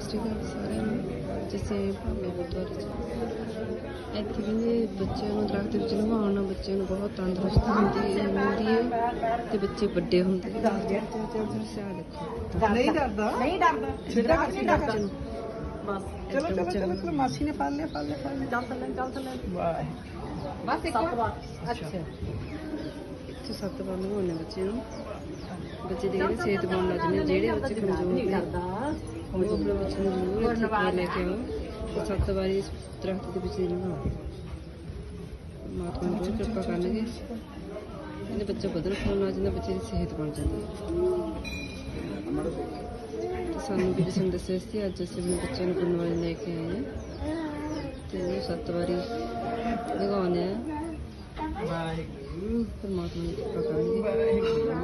ਸਤਿ ਸ਼੍ਰੀ ਅਕਾਲ ਸਾਰਿਆਂ ਨੂੰ ਜਿਸੇ ਭਾਵੇਂ ਗੁਰਦੁਆਰੇ ਚ ਇੱਥੇ ਕਹਿੰਦੇ ਬੱਚਿਆਂ ਨੂੰ ਦਰਖਤ ਵਿੱਚ ਨਵਾਉਣ ਨਾਲ ਬੱਚਿਆਂ ਨੂੰ ਬਹੁਤ ਤੰਦਰੁਸਤ ਹੁੰਦੀ ਹੁੰਦੀ ਹੈ ਤੇ ਬੱਚੇ ਵੱਡੇ ਹੁੰਦੇ ਸਿਆ ਦੇਖੋ ਨਹੀਂ ਡਰਦਾ। ਨਹੀਂ ਡਰਦਾ। ਨੂੰ। ਬਸ। ਚਲੋ ਚਲੋ ਚਲੋ ਚਲੋ ਮਾਸੀ ਨੇ ਫੜ ਲਿਆ ਫੜ ਲਿਆ ਫੜ ਲਿਆ। ਚੱਲ ਥੱਲੇ ਚੱਲ ਥੱਲੇ ਵਾਹ। ਬਸ ਇੱਕ ਵਾਰ। ਅੱਛਾ। ਇੱਥੇ ਸੱਤ ਵਾਰ ਨਵਾਉਣੇ ਬੱਚੇ ਨੂੰ। ਬੱਚੇ ਦੇ ਸਿਹਤ ਬਣ ਲੱਗ ਜਿਹੜੇ ਬੱਚੇ ਕਮਜ਼ੋਰ ਨਹੀਂ ਨੇ। लेके आओ तो कृपा कर की इन्हें बच्चों को दर्द होना चाहिए बच्चे सेहत बन जाती है भी किसी ने दस्या बच्चों को गुणवाली लेके आए हैं तो सत्त बारी लगाने परमात्मा कृपा कर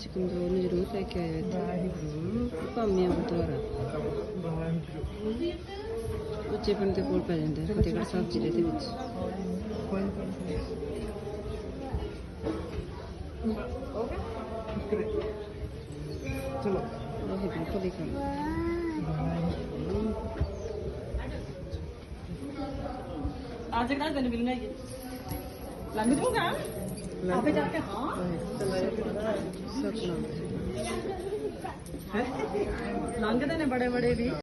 ਜ਼ਰੂਰ ਲੈ ਕੇ ਆਇਓ ਇੱਥੇ ਵਾਹਿਗੁਰੂ ਭਾਮੀਆਂ ਗੁਰਦੁਆਰਾ ਵਾਹਿਗੁਰੂ ਉੱਚੇ ਪਿੰਡ ਦੇ ਕੋਲ ਪੈ ਜਾਂਦਾ ਹੈ ਫਤਿਹਗੜ੍ਹ ਸਾਹਿਬ ਜ਼ਿਲ੍ਹੇ ਦੇ ਵਿੱਚ ਕੋਈ ਨਹੀਂ ਚਲੋ ਉਹ ਬਿਲਕੁਲ ਹੀ ਕੰਮ ਅੱਜ ਕਿਹੜਾ ਦਿਨ ਮਿਲਣਾ ਹੀ ਲੰਘ ਜੂਗਾ ਆਪੇ ਜਾ ਕੇ ਹਾਂ। ਲੰਘਦੇ ਨੇ ਬੜੇ ਬੜੇ ਵੀ।